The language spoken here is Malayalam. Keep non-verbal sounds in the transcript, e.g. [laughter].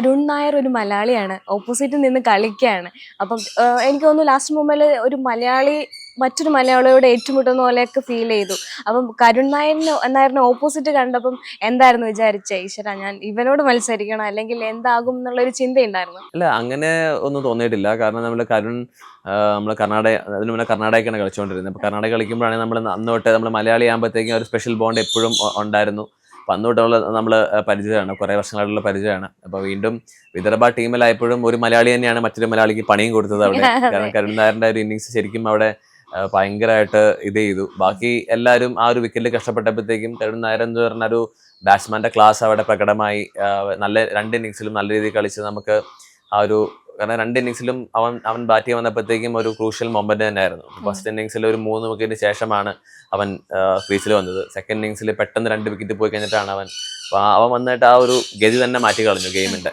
കരുൺ നായർ ഒരു മലയാളിയാണ്. ഓപ്പോസിറ്റിൽ നിന്ന് കളിക്കുകയാണ് അപ്പം എനിക്ക് തോന്നുന്നു ലാസ്റ്റ് മൊമെന്റിൽ ഒരു മലയാളി മറ്റൊരു മലയാളിയോട് ഏറ്റുമുട്ടുന്ന പോലെയൊക്കെ ഫീൽ ചെയ്തു. അപ്പം കരുൺ നായരിന് നായറിന് ഓപ്പോസിറ്റ് കണ്ടപ്പം എന്തായിരുന്നു വിചാരിച്ച? ഈശ്വര ഞാൻ ഇവനോട് മത്സരിക്കണം അല്ലെങ്കിൽ എന്താകും എന്നുള്ളൊരു ചിന്തയുണ്ടായിരുന്നു. അല്ല അങ്ങനെ ഒന്നും തോന്നിയിട്ടില്ല. കാരണം നമ്മൾ കരുൺ നമ്മൾ കർണാടക അതിന് മുന്നേ കർണാടകയ്ക്കാണ് കളിച്ചുകൊണ്ടിരുന്നത് അപ്പോൾ കർണാടക കളിക്കുമ്പോഴാണെങ്കിൽ നമ്മൾ അന്ന് നമ്മൾ മലയാളി ആകുമ്പോഴത്തേക്കും ഒരു സ്പെഷ്യൽ ബോണ്ട് എപ്പോഴും ഉണ്ടായിരുന്നു. അപ്പം അന്ന് തൊട്ടുള്ള നമ്മൾ പരിചയമാണ്. കുറേ വർഷങ്ങളായിട്ടുള്ള പരിചയമാണ്. അപ്പോൾ വീണ്ടും വിദർഭ ടീമിലായപ്പോഴും ഒരു മലയാളി തന്നെയാണ് മറ്റൊരു മലയാളിക്ക് പണിയും കൊടുത്തത് അവിടെ. [laughs] കാരണം കരുൺ നായരുടെ ഒരു ഇന്നിങ്സ് ശരിക്കും അവിടെ ഭയങ്കരമായിട്ട് ഇത് ചെയ്തു. ബാക്കി എല്ലാവരും ആ ഒരു വിക്കറ്റിൽ കഷ്ടപ്പെട്ടപ്പോഴത്തേക്കും കരുൺ നായർ എന്ന് പറഞ്ഞ ഒരു ബാറ്റ്സ്മാന്റെ ക്ലാസ് അവിടെ പ്രകടമായി. നല്ല രണ്ട് ഇന്നിങ്സിലും നല്ല രീതിയിൽ കളിച്ച് നമുക്ക് ആ ഒരു കാരണം രണ്ട് ഇന്നിങ്സിലും അവൻ അവൻ ബാറ്റ് ചെയ്യാൻ വന്നപ്പോഴത്തേക്കും ഒരു ക്രൂഷ്യൽ മൊമെന്റ് തന്നെയായിരുന്നു. ഫസ്റ്റ് ഇന്നിങ്സിൽ ഒരു മൂന്ന് വിക്കറ്റിന് ശേഷമാണ് അവൻ ക്രീസിൽ വന്നത്. സെക്കൻഡ് ഇന്നിങ്സിൽ പെട്ടെന്ന് രണ്ട് വിക്കറ്റ് പോയി കഴിഞ്ഞിട്ടാണ് അവൻ അവൻ വന്നിട്ട് ആ ഒരു ഗതി തന്നെ മാറ്റി കളഞ്ഞു ഗെയിമിന്റെ